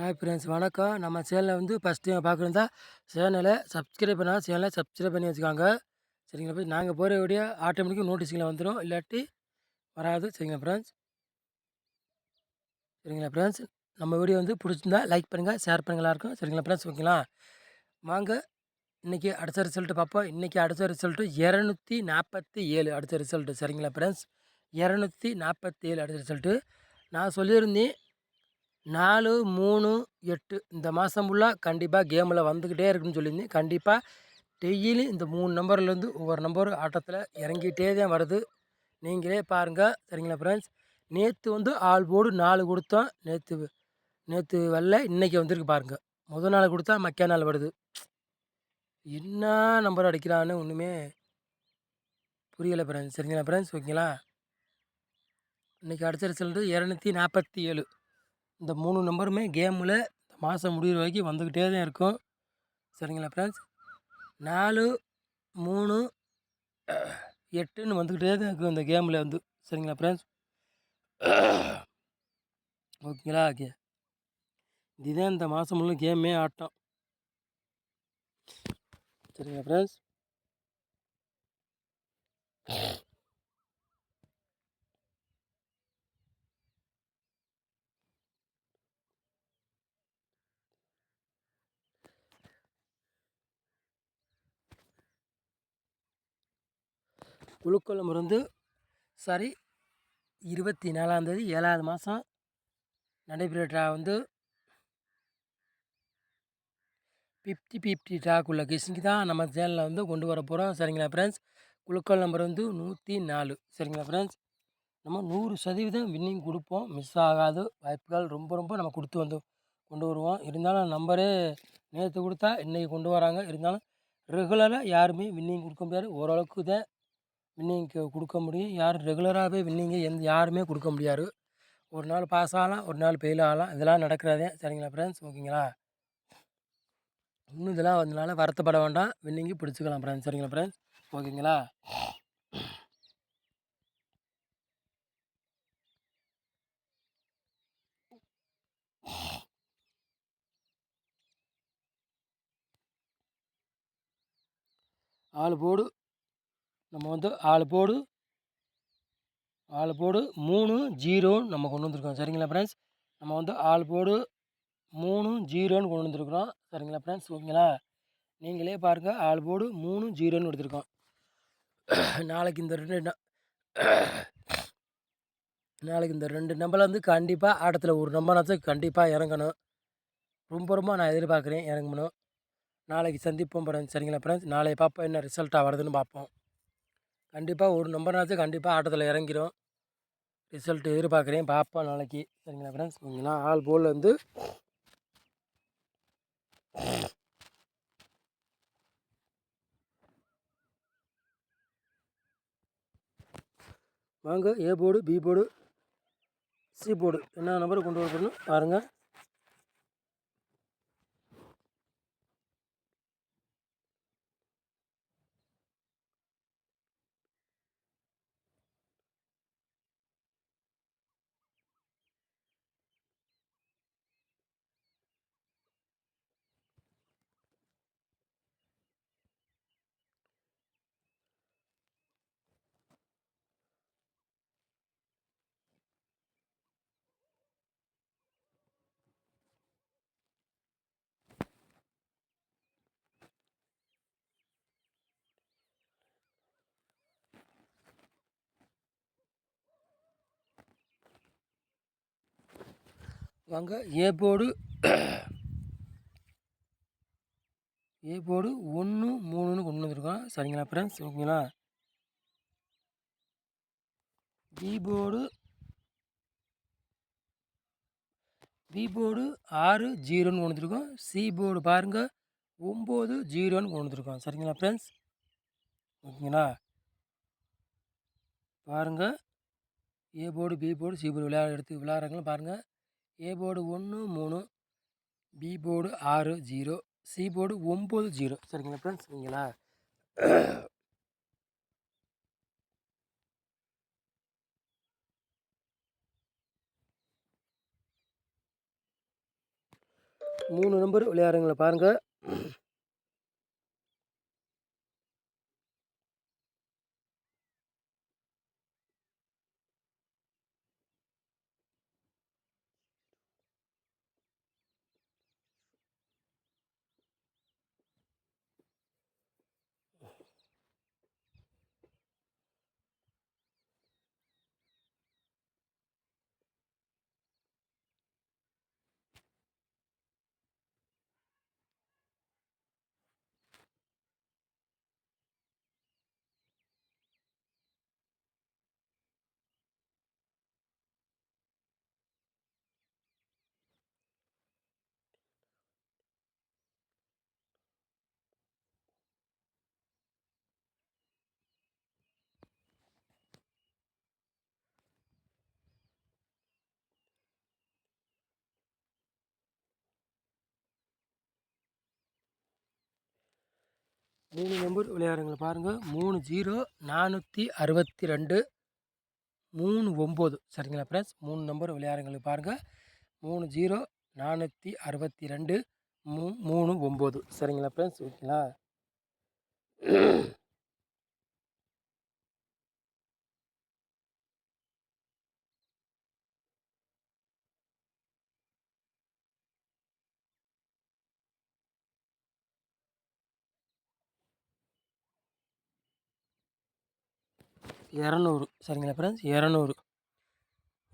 Hi friends வணக்கம். நம்ம சேனலை வந்து ஃபஸ்ட் டைம் பார்க்குறதா சேனலை சப்ஸ்கிரைப் பண்ணால் சேனலை சப்ஸ்கிரைப் பண்ணி வச்சுக்காங்க. சரிங்களா போய் நாங்கள் போகிற வீடியோ ஆட்டோமேட்டிக்காக நோட்டீஸில் வந்துடும் இல்லாட்டி வராது. சரிங்களா ஃப்ரெண்ட்ஸ் சரிங்களா ஃப்ரெண்ட்ஸ் நம்ம வீடியோ வந்து பிடிச்சிருந்தா லைக் பண்ணுங்கள் ஷேர் பண்ணுங்கள் எல்லாருக்கும். சரிங்களா ஃப்ரெண்ட்ஸ் ஓகேங்களா வாங்க இன்றைக்கி அடுத்த ரிசல்ட்டு பார்ப்போம். இன்றைக்கி அடுத்த ரிசல்ட்டு இரநூத்தி நாற்பத்தி ஏழு அடுத்த ரிசல்ட்டு சரிங்களா ஃப்ரெண்ட்ஸ் இரநூத்தி நாற்பத்தி ஏழு அடுத்த ரிசல்ட்டு நான் சொல்லியிருந்தேன் நாலு மூணு எட்டு இந்த மாதம் ஃபுல்லாக கண்டிப்பாக கேமில் வந்துக்கிட்டே இருக்குன்னு சொல்லியிருந்தேன். கண்டிப்பாக டெய்லி இந்த மூணு நம்பர்லேருந்து ஒவ்வொரு நம்பர் ஆட்டத்தில் இறங்கிட்டே தான் வருது. நீங்களே பாருங்கள் சரிங்களா ஃப்ரெண்ட்ஸ் நேற்று வந்து ஆள் போர்டு நாலு கொடுத்தோம். நேற்று நேற்று வரல இன்றைக்கி வந்திருக்கு பாருங்கள் முதல் நாள் கொடுத்தா மக்கா நாள் வருது. என்ன நம்பர் அடிக்கிறான்னு ஒன்றுமே புரியலை ஃப்ரெண்ட்ஸ் சரிங்களா ஃப்ரெண்ட்ஸ் ஓகேங்களா இன்றைக்கி அடித்த ரிசல்ட்டு இரநூத்தி நாற்பத்தி ஏழு. இந்த மூணு நம்பருமே கேமில் மாதம் முடிகிற வரைக்கும் வந்துக்கிட்டே தான் இருக்கும். சரிங்களா ஃப்ரெண்ட்ஸ் நாலு மூணு எட்டுன்னு வந்துக்கிட்டே தான் இருக்கும் இந்த கேமில் வந்து. சரிங்களா ஃப்ரெண்ட்ஸ் ஓகேங்களா? ஓகே. இதுதான் இந்த மாதம் முழு கேமே ஆட்டம். சரிங்களா ஃப்ரெண்ட்ஸ் குழுக்கள் மருந்து சாரி இருபத்தி நாலாந்தேதி ஏழாவது மாதம் நடைபெற ட்ரா வந்து ஃபிஃப்டி ஃபிஃப்டி ட்ராக்குள்ள கிஷிங்கு தான் நம்ம சேனலில் வந்து கொண்டு வர போகிறோம் சரிங்களா ஃப்ரெண்ட்ஸ் குழுக்கள் நம்பர் வந்து நூற்றி நாலு சரிங்களா ஃப்ரெண்ட்ஸ் நம்ம நூறு சதவீதம் வின்னிங் கொடுப்போம். மிஸ் ஆகாது வாய்ப்புகள் ரொம்ப ரொம்ப நம்ம கொடுத்து வந்து கொண்டு வருவோம். இருந்தாலும் நம்பரே நேற்று கொடுத்தா இன்றைக்கி கொண்டு வராங்க. இருந்தாலும் ரெகுலராக யாருமே வின்னிங் கொடுக்க முடியாது. ஓரளவுக்கு தான் வின்னிங்க்கு கொடுக்க முடியும். யாரும் ரெகுலராகவே வின்னிங்கு எந்த யாருமே கொடுக்க முடியாது. ஒரு நாள் பாஸ் ஆகலாம் ஒரு நாள் ஃபெயில் ஆகலாம். இதெல்லாம் நடக்கிறதே சரிங்களா ஃப்ரெண்ட்ஸ் ஓகேங்களா? இன்னும் இதெல்லாம் வந்தனால வருத்தப்பட வேண்டாம். வின்னிங்கு பிடிச்சிக்கலாம் ஃப்ரெண்ட்ஸ் சரிங்களா ஃப்ரெண்ட்ஸ் ஓகேங்களா? ஆள் போடு. நம்ம வந்து ஆள் போடு. ஆள் போடு. மூணு ஜீரோ நம்ம கொண்டு வந்திருக்கோம். சரிங்களா ஃப்ரெண்ட்ஸ் நம்ம வந்து ஆள் போடு. மூணு ஜீரோன்னு கொண்டு வந்திருக்கிறோம். சரிங்களா ஃப்ரெண்ட்ஸ் ஓகேங்களா? நீங்களே பாருங்கள் ஆள் போடு. மூணு ஜீரோன்னு எடுத்திருக்கோம். நாளைக்கு இந்த ரெண்டு நாளைக்கு இந்த ரெண்டு நம்பரில் வந்து கண்டிப்பாக ஆட்டத்தில் ஒரு நம்பராச்சும் கண்டிப்பாக இறங்கணும். ரொம்ப ரொம்ப நான் எதிர்பார்க்குறேன். இறங்கணும் நாளைக்கு சந்திப்போம் ஃப்ரெண்ட்ஸ் சரிங்களா ஃப்ரெண்ட்ஸ் நாளைக்கு பார்ப்போம் என்ன ரிசல்ட்டாக வருதுன்னு பார்ப்போம் கண்டிப்பாக ஒரு நம்பர்னாச்சும் கண்டிப்பாக ஆட்டத்தில் இறங்கிடும் ரிசல்ட் எதிர்பார்க்குறேன். பார்ப்போம் நாளைக்கு. சரிங்களா ஃப்ரெண்ட்ஸ் ஓகேங்களா ஆல் போல் வந்து வாங்க. A board B board C board என்ன நம்பர் கொண்டு வரணும் பாருங்கள் வாங்க. ஏ போர்டு ஏ போர்டு ஒன்று மூணுன்னு கொண்டு வந்துருக்கோம். சரிங்களா ஃப்ரெண்ட்ஸ் ஓகேங்களா? பி போர்டு பி போர்டு ஆறு ஜீரோன்னு கொண்டு வந்துருக்கோம். சி போர்டு பாருங்கள் ஒம்பது ஜீரோன்னு கொண்டு வந்துருக்கோம். சரிங்களா ஃப்ரெண்ட்ஸ் ஓகேங்களா? பாருங்கள் A board B board C board விளையாட எடுத்து விளையாடுறாங்களும் பாருங்கள் ஏ போர்டு ஒன்று மூணு பி போர்டு ஆறு ஜீரோ சி போர்டு ஒம்பது ஜீரோ. சரிங்களா ஃப்ரெண்ட்ஸ் சரிங்களா மூணு நம்பர் விளையாடுங்களை பாருங்கள் மூணு நம்பர் விளையாடுங்களை பாருங்கள் மூணு ஜீரோ நானூற்றி அறுபத்தி ரெண்டு மூணு ஒம்பது. சரிங்களா ஃப்ரெண்ட்ஸ் மூணு நம்பர் விளையாடுறவங்களுக்கு பாருங்கள் மூணு ஜீரோ நானூற்றி அறுபத்தி ரெண்டு மூ மூணு ஒம்பது. சரிங்களா ஃப்ரெண்ட்ஸ் ஓகேங்களா இரநூறு. சரிங்களா ஃப்ரெண்ட்ஸ் இரநூறு.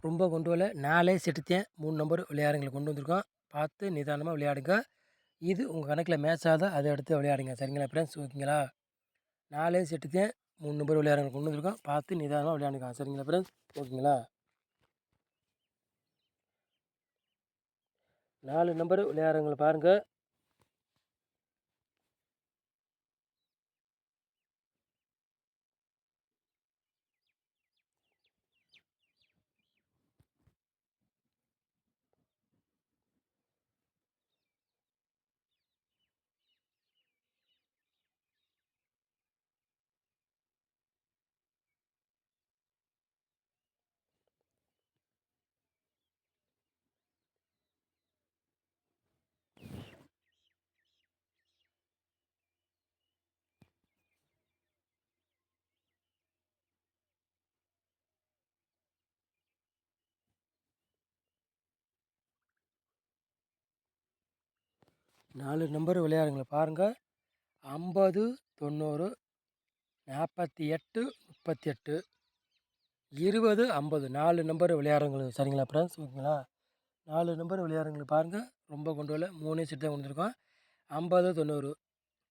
ரொம்ப கொண்டு வரல. நாலே செட்டுத்தேன். மூணு நம்பர் விளையாடுங்களை கொண்டு வந்திருக்கோம். பார்த்து நிதானமாக விளையாடுங்க. இது உங்கள் கணக்கில் மேட்ச் ஆகுதா? அதை எடுத்து விளையாடுங்க. சரிங்களா ஃப்ரெண்ட்ஸ் ஓகேங்களா நாலே செட்டுத்தேன். மூணு நம்பர் விளையாடுங்களை கொண்டு வந்திருக்கோம். பார்த்து நிதானமாக விளையாடுங்க. சரிங்களா ஃப்ரெண்ட்ஸ் ஓகேங்களா நாலு நம்பர் விளையாடுறவங்களை பாருங்கள் நாலு நம்பர் விளையாடுங்களை பாருங்கள் ஐம்பது தொண்ணூறு நாற்பத்தி எட்டு முப்பத்தி எட்டு. இருபது ஐம்பது. நாலு நம்பர் விளையாடுறவங்களுக்கு சரிங்களா ஃப்ரெண்ட்ஸ் ஓகேங்களா? நாலு நம்பர் விளையாடுறவங்களுக்கு பாருங்கள் ரொம்ப கொண்டு வரல. மூணு செட் தான் கொண்டுருக்கோம் ஐம்பது தொண்ணூறு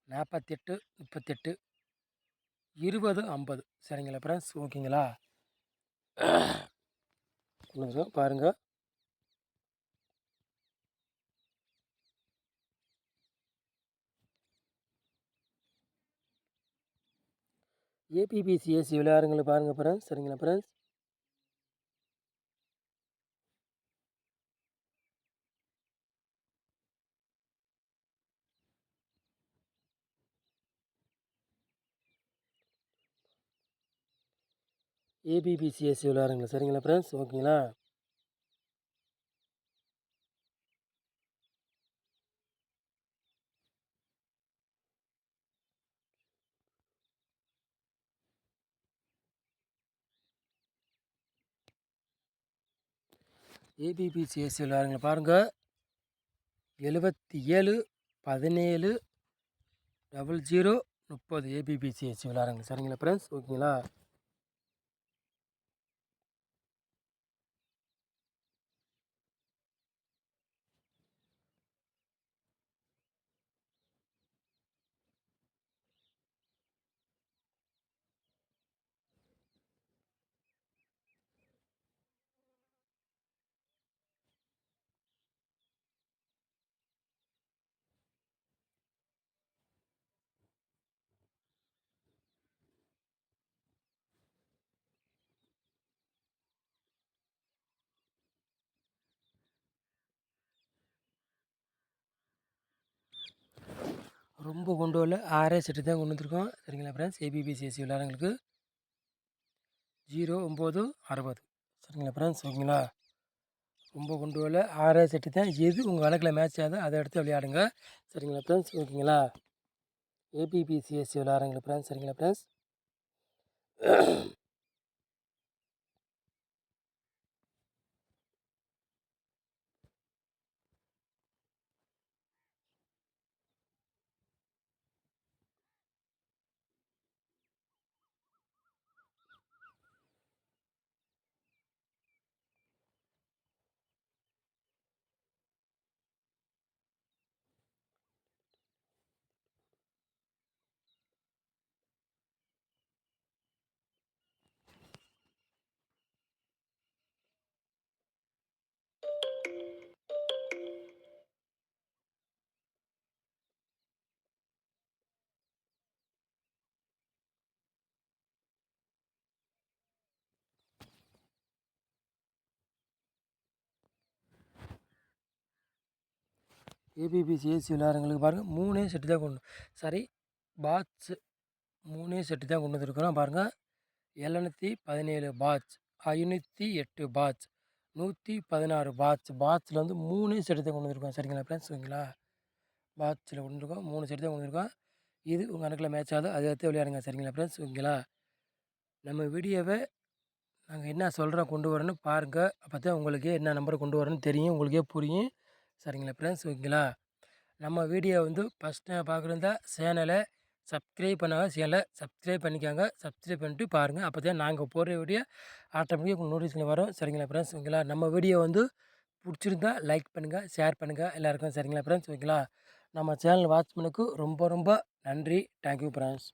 நாற்பத்தெட்டு முப்பத்தெட்டு இருபது ஐம்பது. சரிங்களா ஃப்ரெண்ட்ஸ் ஓகேங்களா? பாருங்கள் ஏபிபிசிஎஸ்சி விளையாடுங்களை பாருங்கள் ஃப்ரெண்ட்ஸ் சரிங்களா ஃப்ரெண்ட்ஸ் ஏபிபிசிஎஸ்சி விளையாடுங்களா. சரிங்களா ஃப்ரெண்ட்ஸ் ஓகேங்களா? ஏபிபிசிஎஸ்சி விளையாடுங்களா பாருங்கள் எழுபத்தி ஏழு பதினேழு டபுள் ஜீரோ முப்பது. ஏபிபிசிஎஸ்சி விளையாடுங்க சரிங்களா ஃப்ரெண்ட்ஸ் ஓகேங்களா? ரொம்ப கொண்டு வரல. ஆறே செட்டு தான் கொண்டு வந்திருக்கோம். சரிங்களா ஃப்ரெண்ட்ஸ் ஏபிபிசிஎஸ்சி விளையாடுங்களுக்கு ஜீரோ ஒம்பது அறுபது. சரிங்களா ஃப்ரெண்ட்ஸ் ஓகேங்களா? ரொம்ப கொண்டு வரல. ஆறே செட்டு தான். எது உங்கள் கணக்கில் மேட்ச் ஆகுதோ அதை எடுத்து விளையாடுங்க. சரிங்களா ஃப்ரெண்ட்ஸ் ஓகேங்களா? ஏபிபிசிஎஸ்சி விளையாடுறீங்களா ஃப்ரெண்ட்ஸ் சரிங்களா ஃப்ரெண்ட்ஸ் ஏபிபிசி ஏசி விளையாடுறவங்களுக்கு பாருங்கள் மூணே செட்டு தான் கொண்டு சாரி பாட்ஸு மூணே செட்டு தான் கொண்டு வந்துருக்குறோம். பாருங்கள் எழுநூற்றி பதினேழு பாட்ச் ஐநூற்றி எட்டு பாட்ச் நூற்றி பதினாறு பாட்ச் பாட்ச்சில் வந்து மூணே செட்டு தான் கொண்டு வந்திருக்கோம். சரிங்களா ஃப்ரெண்ட்ஸ் ஓகேங்களா பாட்ச்சில் கொண்டு இருக்கோம் மூணு செட்டு தான் கொண்டு வந்துருக்கோம். இது உங்கள் கணக்கில் மேட்ச் ஆகுது? அதை எடுத்து விளையாடுங்க. சரிங்களா ஃப்ரெண்ட்ஸ் ஓகேங்களா நம்ம வீடியோவை நாங்கள் என்ன சொல்கிறோம் கொண்டு வரணும்னு பாருங்கள் அப்போ தான் உங்களுக்கு என்ன நம்பர் கொண்டு வரணும்னு தெரியும் உங்களுக்கே புரியும். சரிங்களா ஃப்ரெண்ட்ஸ் ஓகேங்களா? நம்ம வீடியோ வந்து ஃபஸ்ட் டைம் பார்க்குறதா சேனலை சப்ஸ்கிரைப் பண்ணாங்க சேனலை சப்ஸ்கிரைப் பண்ணிக்கோங்க சப்ஸ்கிரைப் பண்ணிட்டு பாருங்கள் அப்போ தான் நாங்கள் போடுற வீடியோ ஆட்டோமேட்டிக்காக உங்களுக்கு நோட்டிஃபிகேஷன் வரும். சரிங்களா ஃப்ரெண்ட்ஸ் ஓகேங்களா? நம்ம வீடியோ வந்து பிடிச்சிருந்தா லைக் பண்ணுங்கள் ஷேர் பண்ணுங்கள் எல்லாருக்கும் சரிங்களா ஃப்ரெண்ட்ஸ் ஓகேங்களா? நம்ம சேனல் வாட்ச்மேனுக்கு ரொம்ப ரொம்ப நன்றி. Thank you friends